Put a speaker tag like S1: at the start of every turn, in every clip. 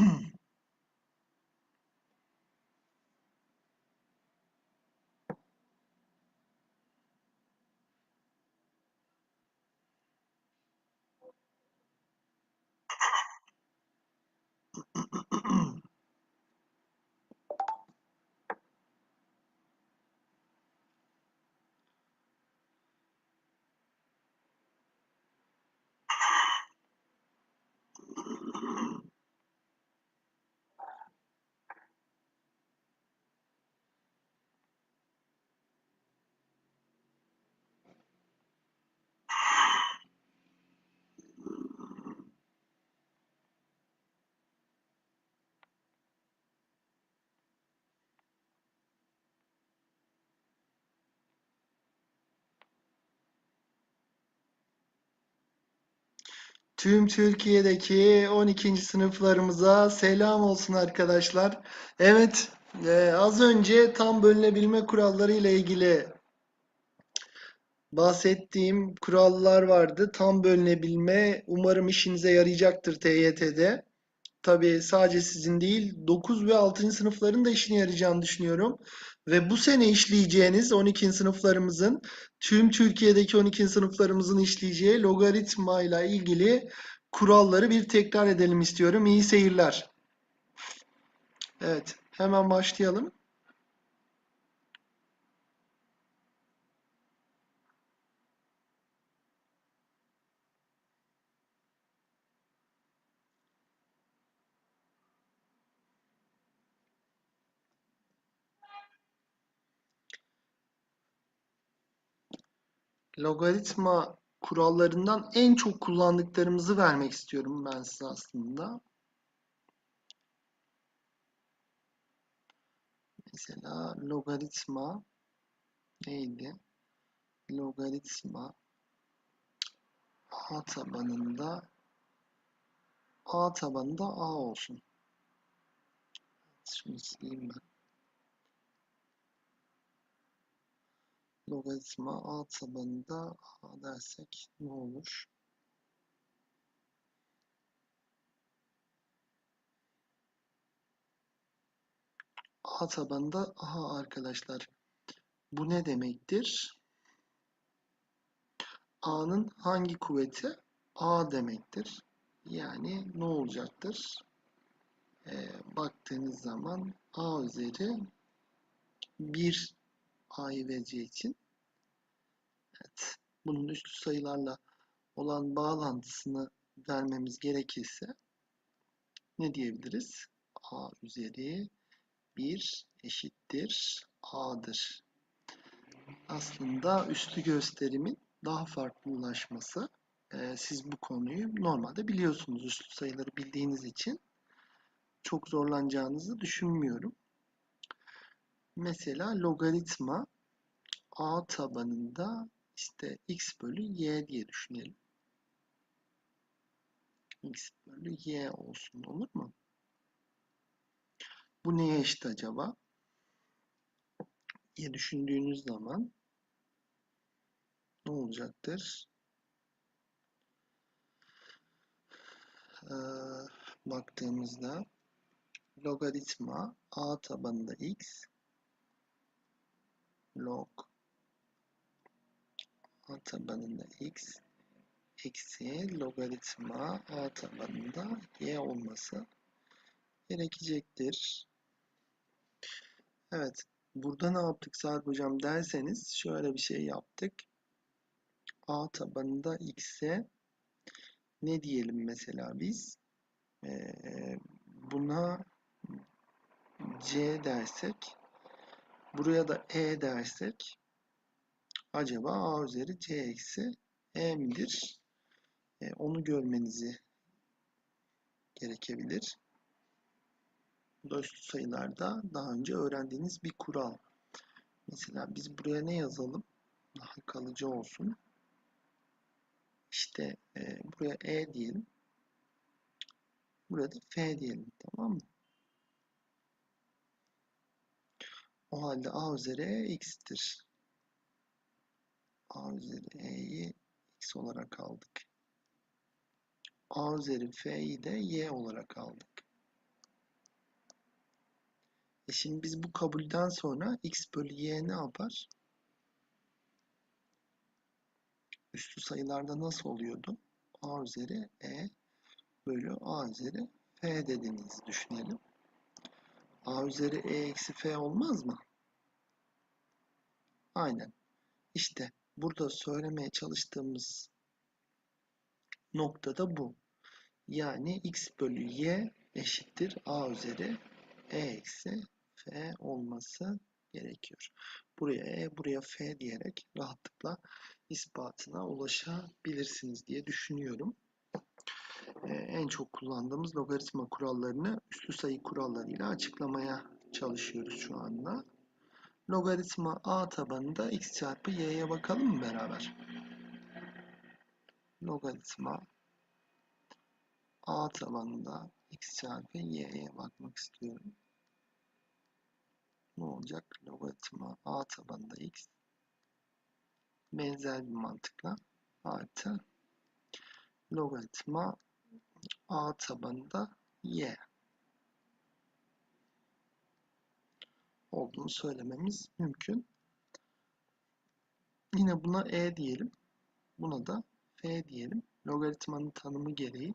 S1: mm Tüm Türkiye'deki 12. sınıflarımıza selam olsun arkadaşlar. Evet, e, az önce tam bölünebilme kuralları ile ilgili bahsettiğim kurallar vardı. Tam bölünebilme umarım işinize yarayacaktır TYT'de. Tabii sadece sizin değil, 9 ve 6. sınıfların da işine yarayacağını düşünüyorum. Ve bu sene işleyeceğiniz 12. sınıflarımızın, tüm Türkiye'deki 12. sınıflarımızın işleyeceği logaritma ile ilgili kuralları bir tekrar edelim istiyorum. İyi seyirler. Evet, hemen başlayalım. Logaritma kurallarından en çok kullandıklarımızı vermek istiyorum ben size aslında. Mesela logaritma neydi? Logaritma a tabanında a tabanında a olsun. Şunu sileyim ben. Logaritma a tabanında a dersek ne olur? a tabanında a arkadaşlar. Bu ne demektir? a'nın hangi kuvveti? a demektir. Yani ne olacaktır? Ee, baktığınız zaman a üzeri 1 a'yı vereceği için evet, bunun üstü sayılarla olan bağlantısını vermemiz gerekirse ne diyebiliriz? a üzeri 1 eşittir a'dır. Aslında üstü gösterimin daha farklı ulaşması. Ee, siz bu konuyu normalde biliyorsunuz. Üstü sayıları bildiğiniz için çok zorlanacağınızı düşünmüyorum. Mesela logaritma a tabanında işte x bölü y diye düşünelim. x bölü y olsun olur mu? Bu neye eşit acaba? diye düşündüğünüz zaman ne olacaktır? Ee, baktığımızda logaritma a tabanında x log a tabanında x eksi logaritma a tabanında y olması gerekecektir. Evet. Burada ne yaptık Sarp hocam derseniz şöyle bir şey yaptık. A tabanında x'e ne diyelim mesela biz? Ee, buna c dersek buraya da e dersek acaba a üzeri c eksi e midir? Ee, onu görmenizi gerekebilir. Bu da üstü sayılarda daha önce öğrendiğiniz bir kural. Mesela biz buraya ne yazalım? Daha kalıcı olsun. İşte e, buraya E diyelim. Burada F diyelim. Tamam mı? O halde A üzeri E x'tir. A üzeri E'yi x olarak aldık. A üzeri F'yi de y olarak aldık. E şimdi biz bu kabulden sonra x bölü y ne yapar? Üslü sayılarda nasıl oluyordu? a üzeri e bölü a üzeri f dediğinizi düşünelim. a üzeri e eksi f olmaz mı? Aynen. İşte burada söylemeye çalıştığımız nokta da bu. Yani x bölü y eşittir a üzeri e eksi f olması gerekiyor. Buraya e, buraya f diyerek rahatlıkla ispatına ulaşabilirsiniz diye düşünüyorum. Ee, en çok kullandığımız logaritma kurallarını üslü sayı kurallarıyla açıklamaya çalışıyoruz şu anda. Logaritma a tabanında x çarpı y'ye bakalım mı beraber? Logaritma a tabanında x çarpı y'ye bakmak istiyorum. Ne olacak? Logaritma a tabanında x benzer bir mantıkla artı logaritma a tabanında y olduğunu söylememiz mümkün. Yine buna e diyelim. Buna da f diyelim. Logaritmanın tanımı gereği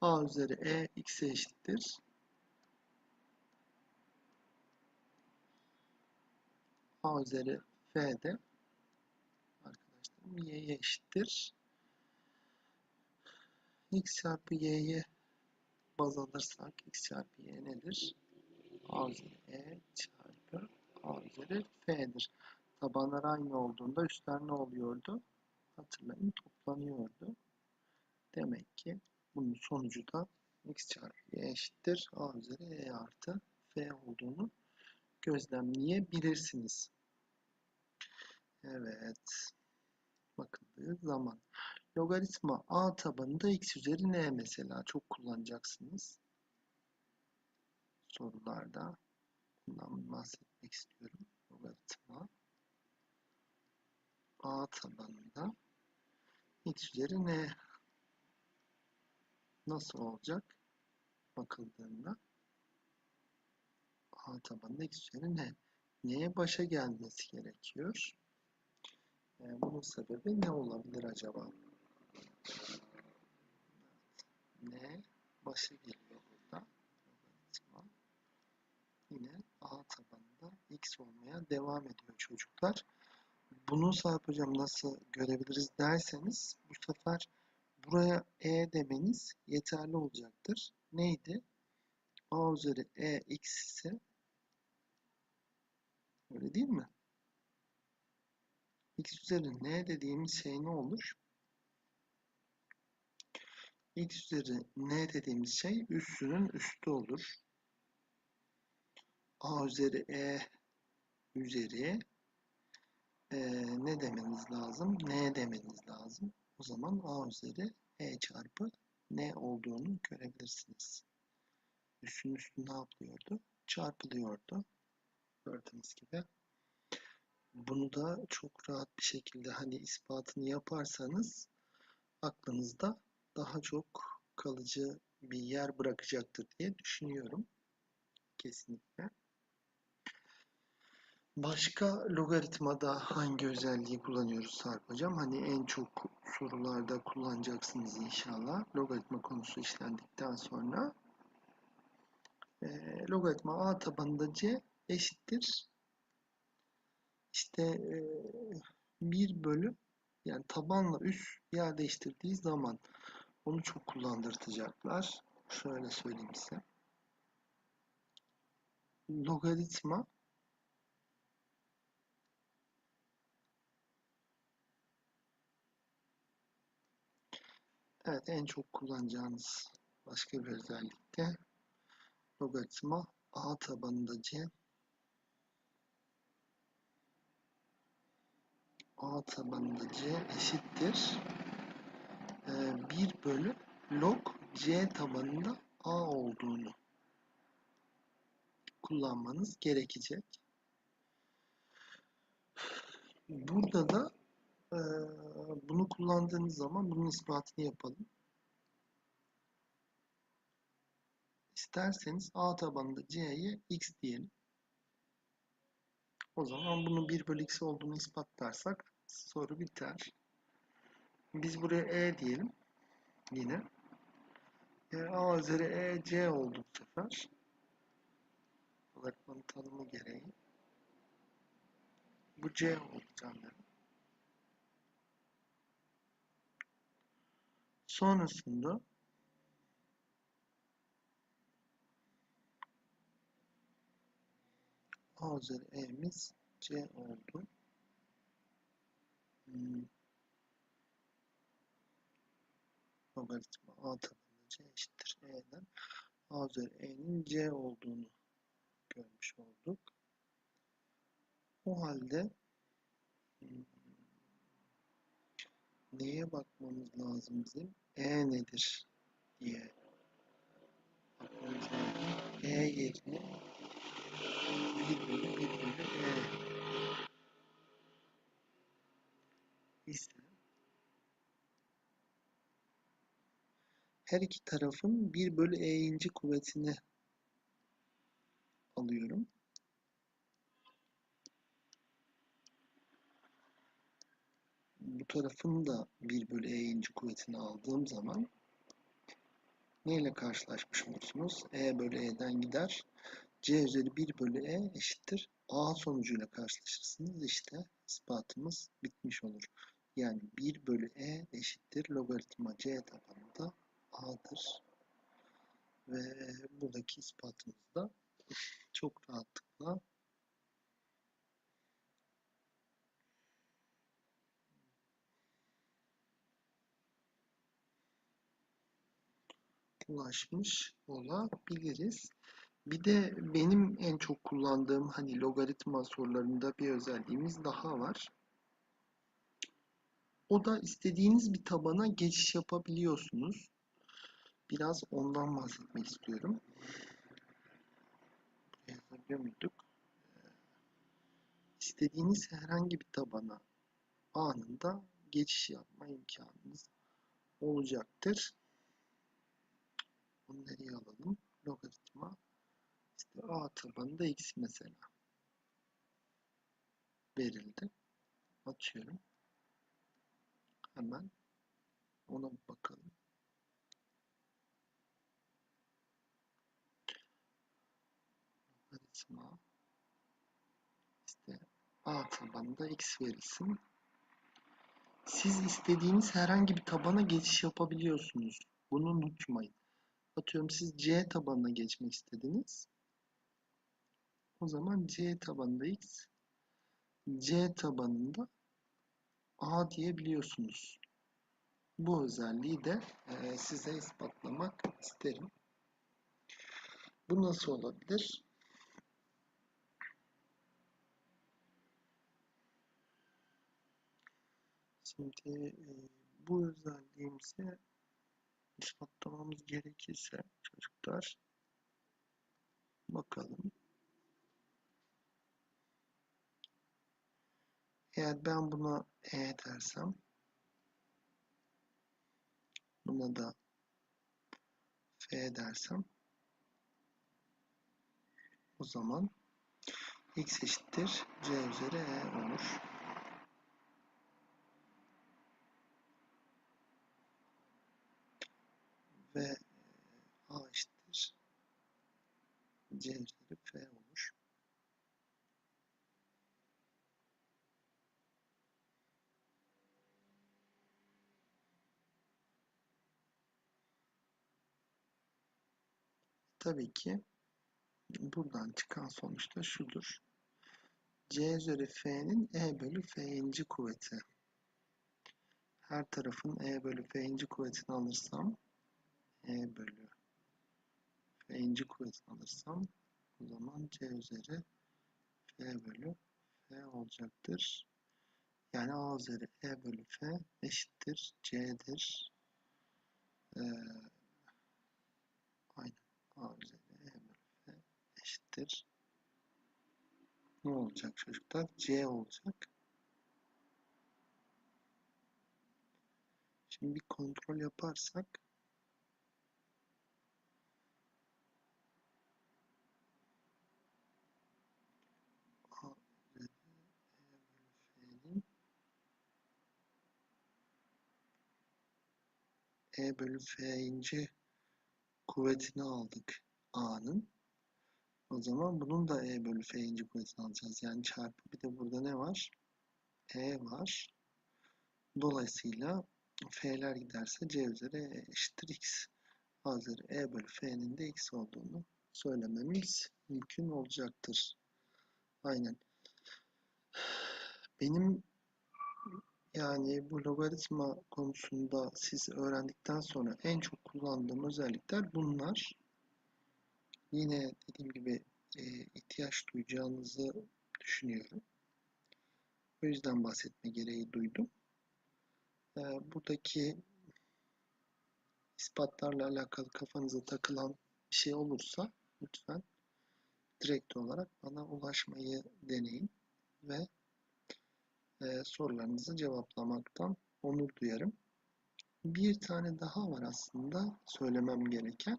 S1: a üzeri e x'e eşittir. a üzeri f de arkadaşlarım y'ye eşittir. x çarpı y'ye baz alırsak x çarpı y nedir? a üzeri e çarpı a üzeri f'dir. Tabanlar aynı olduğunda üstler ne oluyordu? Hatırlayın toplanıyordu. Demek ki bunun sonucu da x çarpı y eşittir. a üzeri e artı f olduğunu gözlemleyebilirsiniz. Evet. Bakıldığı zaman logaritma a tabanında x üzeri n mesela çok kullanacaksınız. Sorularda bundan bahsetmek istiyorum. Logaritma a tabanında x üzeri n nasıl olacak? Bakıldığında a tabanında x üzeri n. N'ye başa gelmesi gerekiyor. Yani bunun sebebi ne olabilir acaba? Ne başa geliyor burada. Logaritma. Yine a tabanında x olmaya devam ediyor çocuklar. Bunu Sarp hocam nasıl görebiliriz derseniz bu sefer buraya e demeniz yeterli olacaktır. Neydi? a üzeri e x ise öyle değil mi? x üzeri n dediğimiz şey ne olur? x üzeri n dediğimiz şey üssünün üstü olur. a üzeri e üzeri e, ne demeniz lazım? n demeniz lazım. O zaman a üzeri e çarpı n olduğunu görebilirsiniz. Üssün üstü ne yapıyordu? Çarpılıyordu. Gördüğünüz gibi. Bunu da çok rahat bir şekilde hani ispatını yaparsanız aklınızda daha çok kalıcı bir yer bırakacaktır diye düşünüyorum. Kesinlikle. Başka logaritmada hangi özelliği kullanıyoruz Sarp Hocam? Hani en çok sorularda kullanacaksınız inşallah. Logaritma konusu işlendikten sonra. E, logaritma a tabanında c eşittir. İşte e, 1 bölü yani tabanla üst yer değiştirdiği zaman onu çok kullandırtacaklar. Şöyle söyleyeyim size. Logaritma Evet en çok kullanacağınız başka bir özellik de logaritma a tabanında c a tabanında c eşittir e, 1 bölü log c tabanında a olduğunu kullanmanız gerekecek. Burada da bunu kullandığınız zaman bunun ispatını yapalım. İsterseniz a tabanında c'ye x diyelim. O zaman bunun 1 bölü x olduğunu ispatlarsak soru biter. Biz buraya e diyelim. Yine. E, a üzeri e c oldu bu sefer. Logaritmanın tanımı gereği. Bu c oldu canlarım. Sonrasında a üzeri e'miz c oldu. Hmm. Logaritma a tabanı c eşittir e'den a üzeri e'nin c olduğunu görmüş olduk. O halde hmm, neye bakmamız lazım bizim? E nedir diye bakmamız lazım. E yerine 1 bölü 1 bölü E ise her iki tarafın 1 bölü E'inci kuvvetini alıyorum. Bu tarafın da 1 bölü E'inci kuvvetini aldığım zaman neyle karşılaşmış olursunuz? E bölü E'den gider. C üzeri 1 bölü E eşittir. A sonucuyla karşılaşırsınız. İşte ispatımız bitmiş olur. Yani 1 bölü E eşittir. Logaritma C tabanında A'dır. Ve buradaki ispatımız da çok rahatlıkla ulaşmış olabiliriz. Bir de benim en çok kullandığım hani logaritma sorularında bir özelliğimiz daha var. O da istediğiniz bir tabana geçiş yapabiliyorsunuz. Biraz ondan bahsetmek istiyorum. Yazabiliyor muyduk? İstediğiniz herhangi bir tabana anında geçiş yapma imkanınız olacaktır. Bunu nereye alalım? Logaritma işte a tabanında x mesela verildi. Açıyorum. Hemen ona bakalım. Logaritma işte a tabanında x verilsin. Siz istediğiniz herhangi bir tabana geçiş yapabiliyorsunuz. Bunu unutmayın. Atıyorum siz C tabanına geçmek istediniz. O zaman C tabanında X, C tabanında A diyebiliyorsunuz. Bu özelliği de e, size ispatlamak isterim. Bu nasıl olabilir? Şimdi e, bu özelliğimizi ispatlamamız gerekirse çocuklar bakalım. Eğer ben buna E dersem buna da F dersem o zaman x eşittir c üzeri e olur. Ve a eşittir c üzeri f olur. Tabii ki buradan çıkan sonuç da şudur. C üzeri F'nin E bölü F'inci kuvveti. Her tarafın E bölü F'inci kuvvetini alırsam E bölü F'inci kuvvetini alırsam o zaman C üzeri F bölü F olacaktır. Yani A üzeri E bölü F eşittir C'dir. Ee, aynen. A üzeri E bölü F eşittir. Ne olacak çocuklar? C olacak. Şimdi bir kontrol yaparsak A üzeri E bölü F ince kuvvetini aldık A'nın. O zaman bunun da E bölü F ince kuvvetini alacağız. Yani çarpı bir de burada ne var? E var. Dolayısıyla F'ler giderse C üzeri E eşittir X. Üzeri E bölü F'nin de X olduğunu söylememiz mümkün olacaktır. Aynen. Benim yani bu logaritma konusunda siz öğrendikten sonra en çok kullandığım özellikler bunlar. Yine dediğim gibi e, ihtiyaç duyacağınızı düşünüyorum. O yüzden bahsetme gereği duydum. E, buradaki ispatlarla alakalı kafanıza takılan bir şey olursa lütfen direkt olarak bana ulaşmayı deneyin ve e, sorularınızı cevaplamaktan onur duyarım. Bir tane daha var aslında söylemem gereken.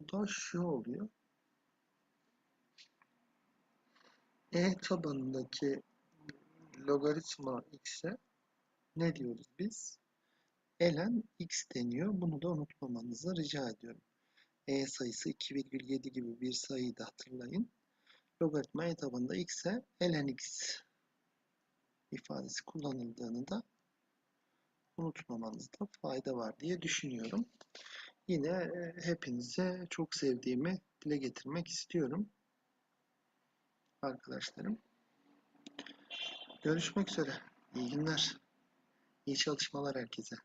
S1: O da şu oluyor. E tabanındaki logaritma x'e ne diyoruz biz? ln x deniyor. Bunu da unutmamanızı rica ediyorum. E sayısı 2,7 gibi bir sayıyı da hatırlayın. Logaritma e tabanında x'e ln x ifadesi kullanıldığını da unutmamanızda fayda var diye düşünüyorum. Yine e, hepinize çok sevdiğimi dile getirmek istiyorum. Arkadaşlarım. Görüşmek üzere. İyi günler. İyi çalışmalar herkese.